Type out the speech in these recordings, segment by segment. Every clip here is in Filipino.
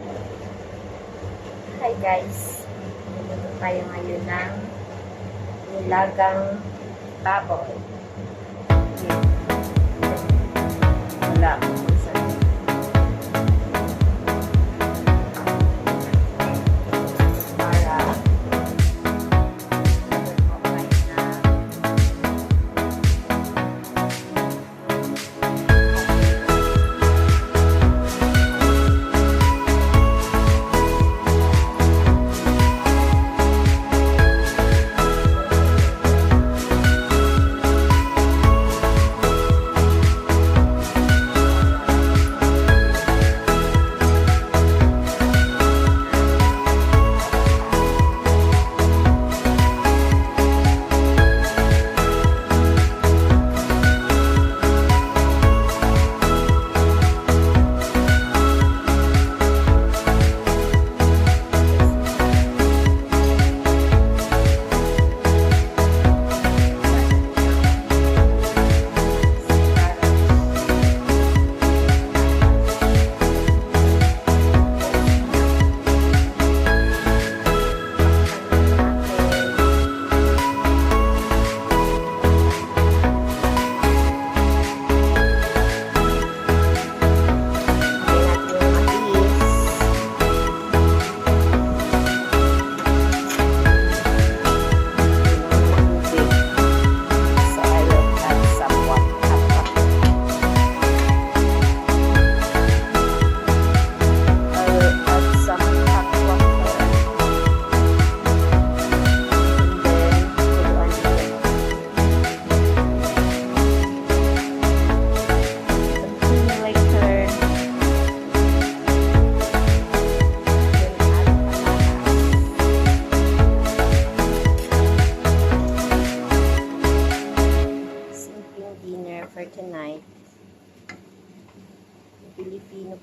Hi guys! Nagluto tayo ngayon ng nilagang baboy. Wala. Wala.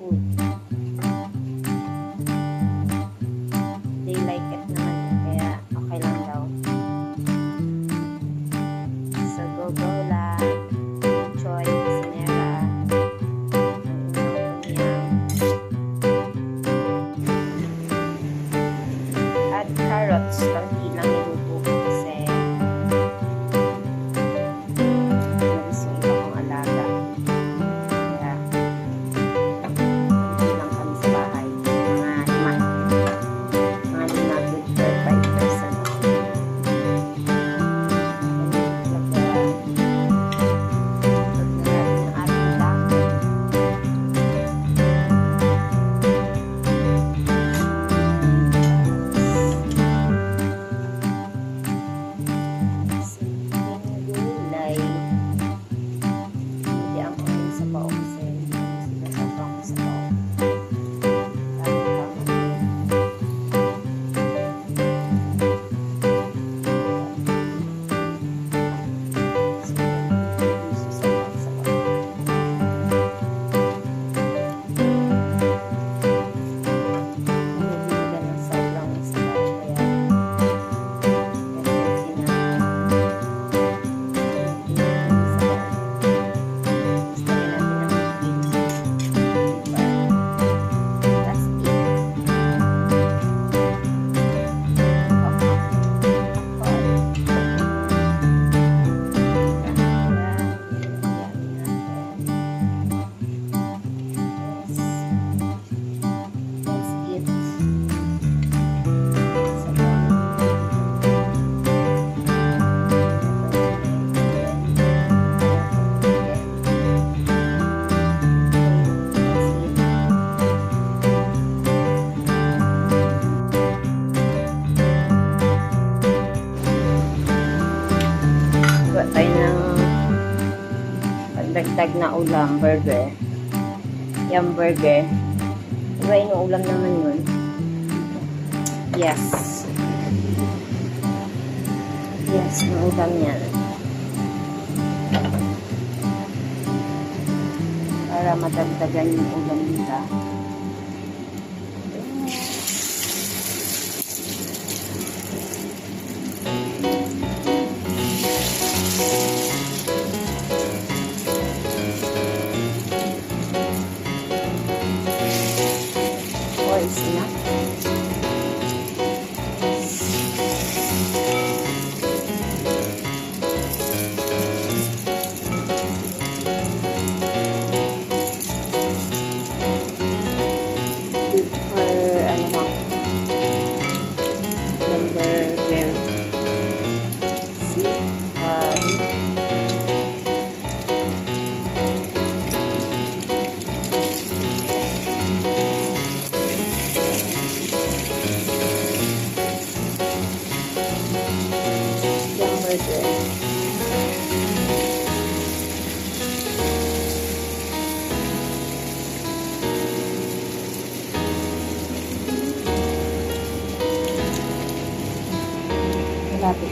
嗯。pag na ulam, burger. Yum burger. Diba inuulam naman yun? Yes. Yes, naulam yan. Para matagdagan yung ulam nila. Coisa.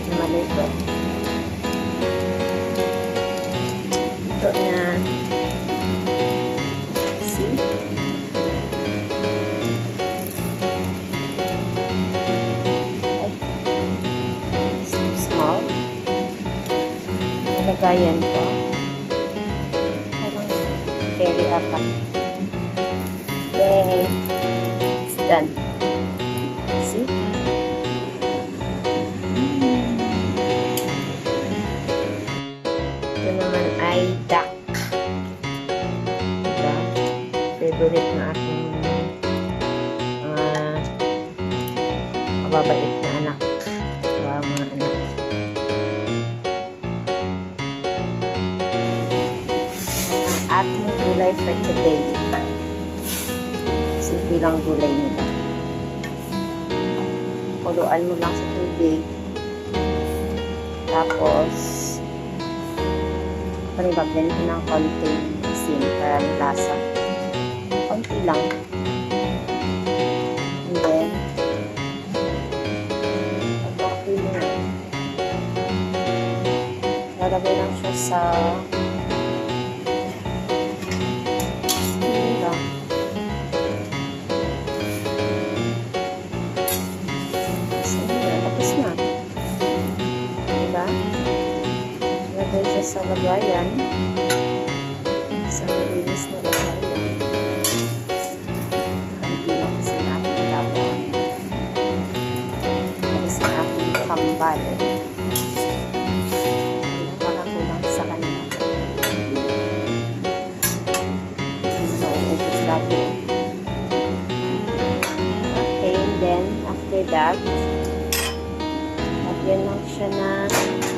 Malapit na maluto. Ito na. See? Ay. Small. Nalagayan ko. Parang very apat. Yay! It's done. Ay duck. Diba? Favorite na aking mga mababait na anak. Diba, mga anak. Ating gulay for today. Simple lang gulay nila. Kuluan mo lang sa tubig. Tapos, panibagyan ko ng konti asin para lasa. Konti lang. And then, lalagay lang siya sa lagayan. Sa malinis na lagayan. Hindi lang kasi natin lagayan. Kasi ating kambal. Parang kulang sa kanila. Nauubos lagi. Okay, then after that, lagyan lang siya ng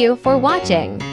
you for watching.